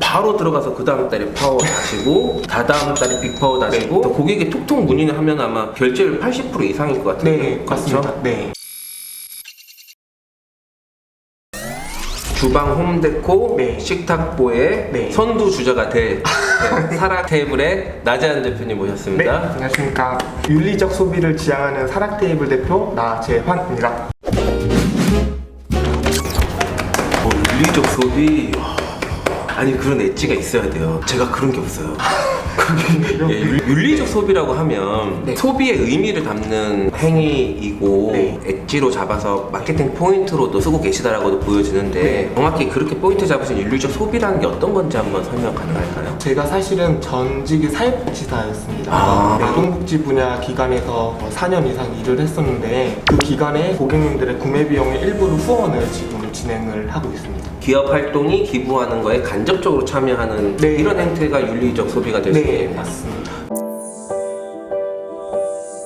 바로 들어가서 그 다음 달에 파워 다시고 다다음 달에 빅파워 다시고 네. 고객이 톡톡 문의를 하면 아마 결제율 80% 이상일 것 같은데 네, 맞습니다. 네. 주방 홈데코 네. 식탁보의 네. 선두 주자가 될 네, 사락 테이블의 나재한 대표님 네, 모셨습니다. 안녕하십니까. 윤리적 소비를 지향하는 사락 테이블 대표 나재환입니다. 어, 윤리적 소비 와. 아니 그런 엣지가 있어야 돼요. 제가 그런 게 없어요. 예, 윤- 윤리적 소비라고 하면 네. 소비의 의미를 담는 행위이고 네. 엣지로 잡아서 마케팅 포인트로도 쓰고 계시다라고도 보여지는데 네. 정확히 그렇게 포인트 잡으신 윤리적 소비라는 게 어떤 건지 한번 설명 가능할까요? 제가 사실은 전직이 사회복지사였습니다. 아. 네, 노동복지 분야 기관에서 4년 이상 일을 했었는데 그 기관에 고객님들의 구매 비용의 일부를 후원을 지금 진행을 하고 있습니다. 기업 활동이 기부하는 거에 간접적으로 참여하는 네. 이런 행태가 윤리적 소비가 될 수 네, 있겠네요. 맞습니다.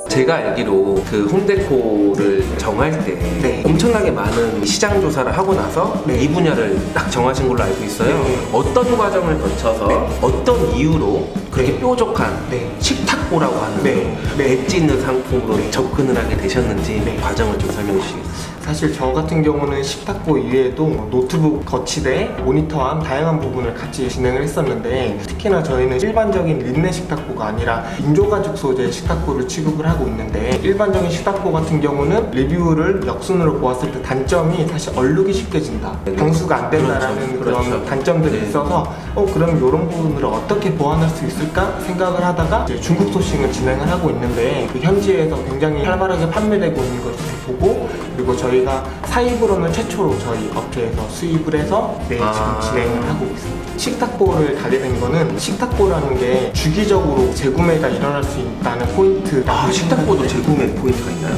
제가 알기로 그 홈데코를 정할 때 네. 엄청나게 많은 시장 조사를 하고 나서 네. 이 분야를 딱 정하신 걸로 알고 있어요. 네. 어떤 과정을 거쳐서 네. 어떤 이유로 그렇게 뾰족한 네. 식탁보라고 하는 네. 네. 엣지 있는 상품으로 접근을 하게 되셨는지 네. 과정을 좀 설명해 주시겠어요? 사실 저 같은 경우는 식탁보 이외에도 노트북 거치대, 모니터함 다양한 부분을 같이 진행을 했었는데 특히나 저희는 일반적인 린네 식탁보가 아니라 인조가죽 소재 식탁보를 취급을 하고 있는데 일반적인 식탁보 같은 경우는 리뷰를 역순으로 보았을 때 단점이 사실 얼룩이 쉽게 진다, 네. 방수가 안 된다라는 그렇죠. 그런 그렇죠. 단점들이 네. 있어서 어 그럼 이런 부분을 어떻게 보완할 수 있을까 생각을 하다가 중국 소싱을 진행을 하고 있는데 그 현지에서 굉장히 활발하게 판매되고 있는 것을 보고 그리고 저희 가 사입으로는 최초로 저희 업체에서 수입을 해서 네, 아. 지금 진행을 하고 있습니다. 식탁보를 가게 된 거는 식탁보라는 게 주기적으로 재구매가 일어날 수 있다는 포인트. 아, 식탁보도 재구매 포인트가 있나요?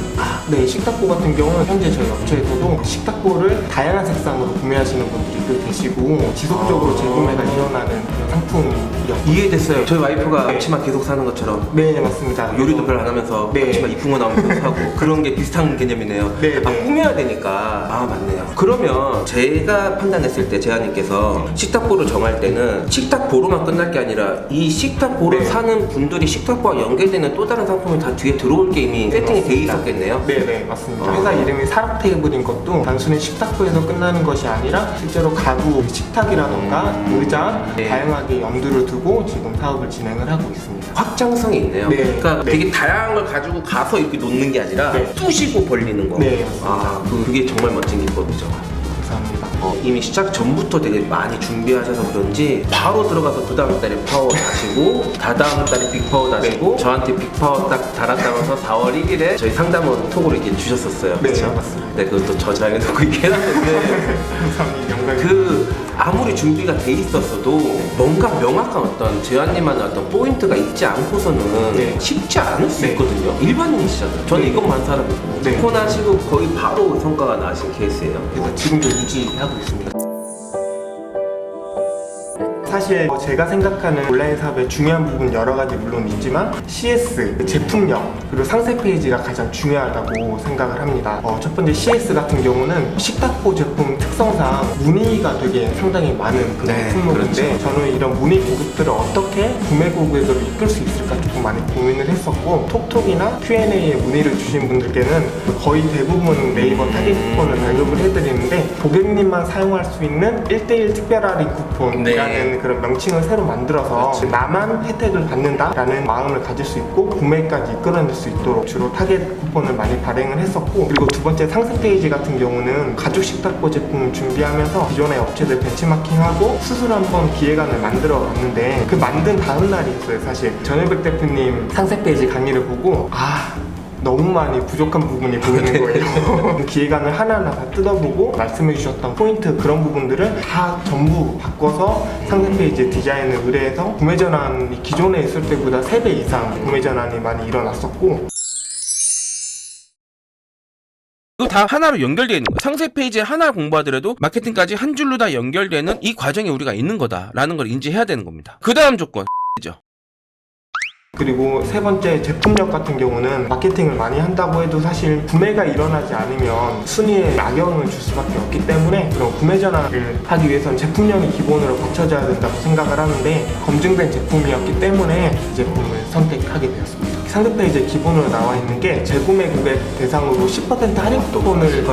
네, 식탁보 같은 경우는 현재 저희 업체에서도 식탁보를 다양한 색상으로 구매하시는 분들이 꽤 계시고 지속적으로 아. 재구매가 일어나는 그런 상품 이해됐어요. 저희 와이프가 네. 앞치마 계속 사는 것처럼 네, 맞습니다. 요리도 별안 하면서 네. 앞치마 이쁜 거 나오면 계속 사고 그런 게 비슷한 개념이네요. 네, 아 네. 꾸며야 되니까 아 맞네요. 그러면 제가 판단했을 때 제아님께서 식탁보를 정할 때는 식탁보로만 끝날 게 아니라 이 식탁보를 네. 사는 분들이 식탁보와 연결되는 또 다른 상품이 다 뒤에 들어올 게 이미 세팅이 돼 맞습니다. 있었겠네요. 네, 네, 맞습니다. 아. 회사 이름이 사락 테이블인 것도 단순히 식탁보에서 끝나는 것이 아니라 실제로 가구, 식탁이라던가 의자 네. 다양하게 염두를 두고 지금 사업을 진행을 하고 있습니다. 확장성이 있네요. 네. 그러니까 네. 되게 다양한 걸 가지고 가서 이렇게 놓는 게 아니라 네. 쑤시고 벌리는 거. 네, 맞습니다. 아, 그- 그게 정말 멋진 기법이죠. 감사합니다. 어, 이미 시작 전부터 되게 많이 준비하셔서 그런지 바로 들어가서 그 다음 달에 파워 다시고 다다음 달에 빅파워 다시고 저한테 빅파워 딱 달았다면서 4월 1일에 저희 상담원 톡으로 이렇게 주셨었어요. 네, 그쵸? 맞습니다. 네, 그것도 저장해놓고 이렇게 해놨는데 감사합니다. 영광입니다. 그 아무리 준비가 돼 있었어도 뭔가 명확한 어떤 제안님만의 어떤 포인트가 있지 않고서는 네. 쉽지 않을 수 네. 있거든요. 일반인이시잖아요. 저는 네. 이것만 사람이고 네. 코나시고 거의 바로 성과가 나신 케이스예요. 그래서 지금도 유지하고 있습니다. 사실 뭐 제가 생각하는 온라인 사업의 중요한 부분 여러 가지 물론 있지만 CS, 제품력, 그리고 상세 페이지가 가장 중요하다고 생각을 합니다. 어, 첫 번째 CS 같은 경우는 식탁보 제품 특성상 문의가 되게 상당히 많은 그런 네, 품목인데 저는 이런 문의 고객들을 어떻게 구매 고객으로 이끌 수 있을까 조금 많이 고민을 했었고 톡톡이나 Q&A에 문의를 주신 분들께는 거의 대부분 네이버 타겟 쿠폰을 발급을 해드리는데 고객님만 사용할 수 있는 1대1 특별 할인 쿠폰이라는 네. 그런 명칭을 새로 만들어서 그렇죠. 나만 혜택을 받는다라는 마음을 가질 수 있고 구매까지 이끌어낼 수 있도록 주로 타겟 쿠폰을 많이 발행을 했었고 그리고 두 번째 상세 페이지 같은 경우는 가죽 식탁보 제품을 준비하면서 기존의 업체들 벤치마킹하고 스스로 한번 기획안을 만들어 봤는데 그 만든 다음 날이었어요 사실 전혜백 대표님 상세 페이지 강의를 보고 아 너무 많이 부족한 부분이 보이는 거예요. 기획안을 하나하나 다 뜯어보고 말씀해 주셨던 포인트 그런 부분들을 다 전부 바꿔서 상세 페이지 디자인을 의뢰해서 구매 전환이 기존에 있을 때보다 3배 이상 구매 전환이 많이 일어났었고 이거 다 하나로 연결되어 있는 거야. 상세 페이지에 하나 공부하더라도 마케팅까지 한 줄로 다 연결되는 이 과정에 우리가 있는 거다라는 걸 인지해야 되는 겁니다. 그 다음 조건 죠 그리고 세 번째 제품력 같은 경우는 마케팅을 많이 한다고 해도 사실 구매가 일어나지 않으면 순위에 악영향을 줄 수밖에 없기 때문에 그런 구매 전환을 하기 위해서는 제품력이 기본으로 갖춰져야 된다고 생각을 하는데 검증된 제품이었기 때문에 이 제품을 선택하게 되었습니다. 상세 페이지에 기본으로 나와 있는 게 재구매 고객 대상으로 10% 할인 쿠폰을.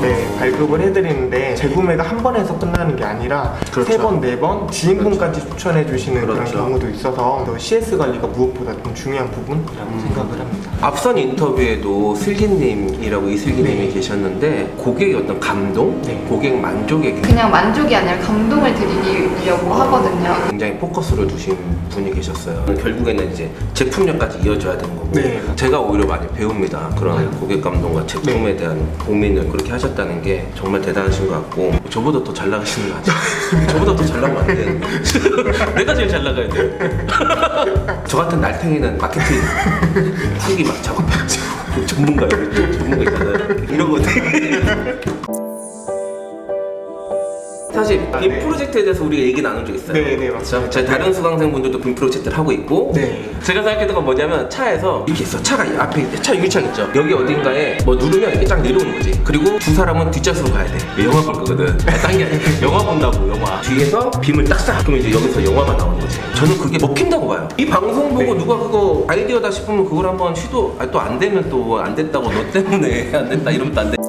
네, 발급을 해드리는데 재구매가 한번 해서 끝나는 게 아니라 그렇죠. 세 번, 네 번 지인분까지 추천해 주시는 그런 그렇죠. 경우도 있어서 또 CS 관리가 무엇보다 좀 중요한 부분이라고 음. 생각을 합니다. 앞선 인터뷰에도 슬기님이라고 이슬기님이 네. 계셨는데 고객의 어떤 감동, 네. 고객 만족에 그냥 만족이 아니라 감동을 드리려고 하거든요. 굉장히 포커스를 두신 분이 계셨어요. 결국에는 이제 제품력까지 이어져야 되는 거고 네. 제가 오히려 많이 배웁니다. 그런 고객 감동과 제품에 대한 고민을 그렇게 하셨다는 게 정말 대단하신 것 같고 저보다 더 잘 나가시는 거 아니에요? 저보다 더 잘 나가면 안 되는데 내가 제일 잘 나가야 돼. 저 같은 날탱이는 마케팅 후기 막 작업해야죠. 전문가예요. 전문가 있잖아요. 이러거든. 사실 빔 네. 프로젝트에 대해서 우리가 얘기 나눈 적 있어요. 네, 네, 맞습니다. 제 다른 수강생분들도 빔 프로젝트를 하고 있고 네. 제가 생각했던 건 뭐냐면 차에서 이렇게 있어. 차가 앞에 차 유리창 있죠. 여기 어딘가에 뭐 누르면 이렇게 쫙 내려오는 거지. 그리고 두 사람은 뒷좌석으로 가야 돼. 영화 볼 거거든. 아, 딴게 아니라 영화 본다고 영화. 뒤에서 빔을 딱 쏴. 그러면 이제 여기서 영화만 나오는 거지. 저는 그게 먹힌다고 봐요. 이 방송 보고 네. 누가 그거 아이디어다 싶으면 그걸 한번 시도 또안 되면 또 안 됐다고 너 때문에 안 됐다 이러면 또 안 돼.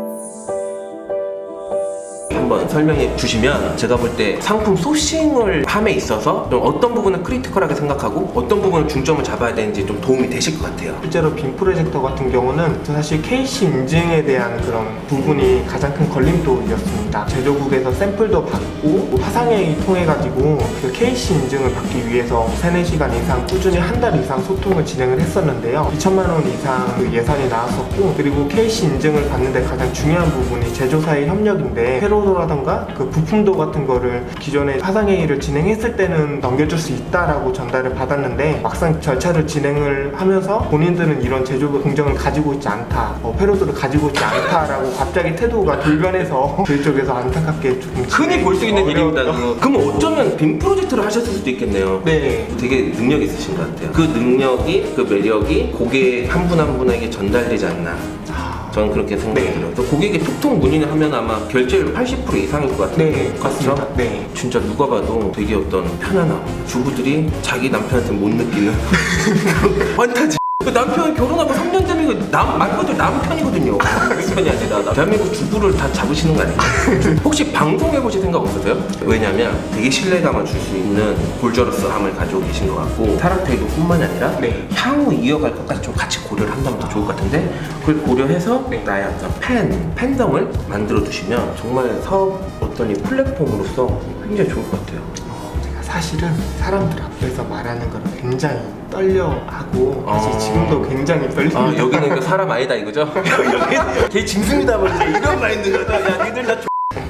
한번 설명해 주시면 제가 볼 때 상품 소싱을 함에 있어서 좀 어떤 부분을 크리티컬하게 생각하고 어떤 부분을 중점을 잡아야 되는지 좀 도움이 되실 것 같아요. 실제로 빔 프로젝터 같은 경우는 사실 KC 인증에 대한 그런 부분이 가장 큰 걸림돌이었습니다. 제조국에서 샘플도 받고 뭐 화상회의 통해 가지고 그 KC 인증을 받기 위해서 3, 4시간 이상 꾸준히 한 달 이상 소통을 진행을 했었는데요. 2천만 원 이상 그 예산이 나왔었고 그리고 KC 인증을 받는데 가장 중요한 부분이 제조사의 협력인데 회로 도라던가 그 부품도 같은 거를 기존에 화상회의를 진행했을 때는 넘겨줄 수 있다라고 전달을 받았는데 막상 절차를 진행을 하면서 본인들은 이런 제조 공정을 가지고 있지 않다, 어, 회로도를 가지고 있지 않다라고 갑자기 태도가 돌변해서 저희 쪽에서 안타깝게 조금 흔히 볼 수 있는 일입니다. 그거. 그럼 어쩌면 빔 프로젝트를 하셨을 수도 있겠네요. 네. 되게 능력 있으신 것 같아요. 그 능력이, 그 매력이 고객 한 분 한 분에게 전달되지 않나. 저는 그렇게 생각이 네. 들어요. 또 고객이 톡톡 문의를 하면 아마 결제율 80% 이상일 것 같아요. 네, 맞습니다. 네. 진짜 누가 봐도 되게 어떤 편안함. 주부들이 자기 남편한테 못 느끼는 환타지. 그 남편 결혼하고 3년 되면 이거 남, 말 그대로 남편이거든요. 남편이 아니라 나- 대한민국 주부를 다 잡으시는 거 아니에요? 혹시 방송해 보실 생각 없으세요? 왜냐면 되게 신뢰감을 줄 수 있는 골저러스함을 가지고 계신 것 같고 타락테이도 뿐만이 아니라 네. 향후 이어갈 것까지 좀 같이 고려를 한다면 더 좋을 것 같은데 그걸 고려해서 네. 나의 어떤 팬, 팬덤을 만들어 두시면 정말 사업 어떤 이 플랫폼으로서 굉장히 좋을 것 같아요. 어, 사실은 사람들 앞에서 말하는 걸 굉장히 떨려하고 사실 어. 지금도 굉장히 떨립니다. 아 여기는 그 사람 아니다 이거죠? 여기는 걔 짐승이다 뭐 이런 마인드가 야 니들 다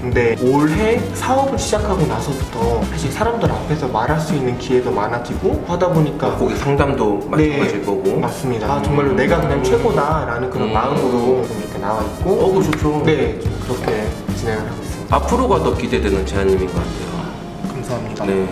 근데 올해 사업을 시작하고 나서부터 사실 사람들 앞에서 말할 수 있는 기회도 많아지고 하다 보니까 고객 상담도 마찬가지일 거고 맞습니다. 아, 정말로 내가 그냥 최고다라는 그런 음. 마음으로 좀 이렇게 나와 있고 어 그거 좋죠 네, 좀 그렇게 진행을 하고 있습니다. 앞으로가 더 기대되는 제안님인 것 같아요 감사합니다. 네.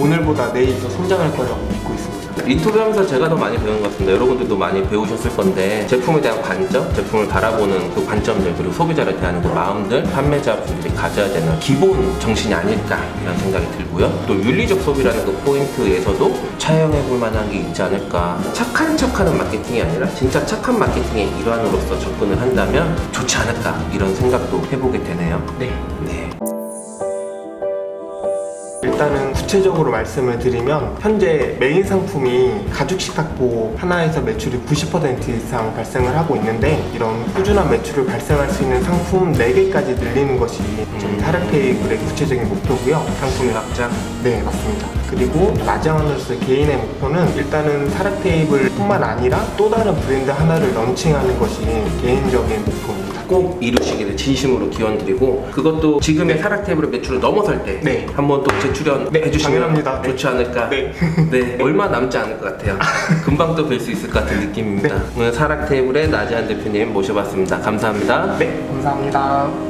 네, 오늘보다 내일 더 성장할 거라고 믿고 있습니다. 인터뷰하면서 제가 더 많이 배운 것 같습니다 여러분들도 많이 배우셨을 건데 제품에 대한 관점, 제품을 바라보는 그 관점들 그리고 소비자를 대하는 그 마음들 판매자분들이 가져야 되는 기본 정신이 아닐까 이런 생각이 들고요 또 윤리적 소비라는 그 포인트에서도 차용해 볼 만한 게 있지 않을까 착한 척하는 마케팅이 아니라 진짜 착한 마케팅의 일환으로서 접근을 한다면 좋지 않을까 이런 생각도 해보게 되네요 네. 네. 일단은 구체적으로 말씀을 드리면 현재 메인 상품이 가죽 식탁보 하나에서 매출이 90% 이상 발생을 하고 있는데 이런 꾸준한 매출을 발생할 수 있는 상품 4개까지 늘리는 것이 저희 타르테이블의 구체적인 목표고요. 상품의 확장 네 맞습니다. 그리고 라지아너스 개인의 목표는 일단은 타르테이블 뿐만 아니라 또 다른 브랜드 하나를 런칭하는 것이 개인적인 목표입니다. 꼭 이루시기를 진심으로 기원드리고 그것도 지금의 사락 테이블의 매출을 넘어설 때 네. 한번 또 재출연 네, 해주시면 당연합니다. 네. 좋지 않을까 네. 네, 얼마 남지 않을 것 같아요 금방 또 뵐 수 있을 것 같은 느낌입니다 네. 오늘 사락 테이블의 나지한 대표님 모셔봤습니다 감사합니다 네 감사합니다.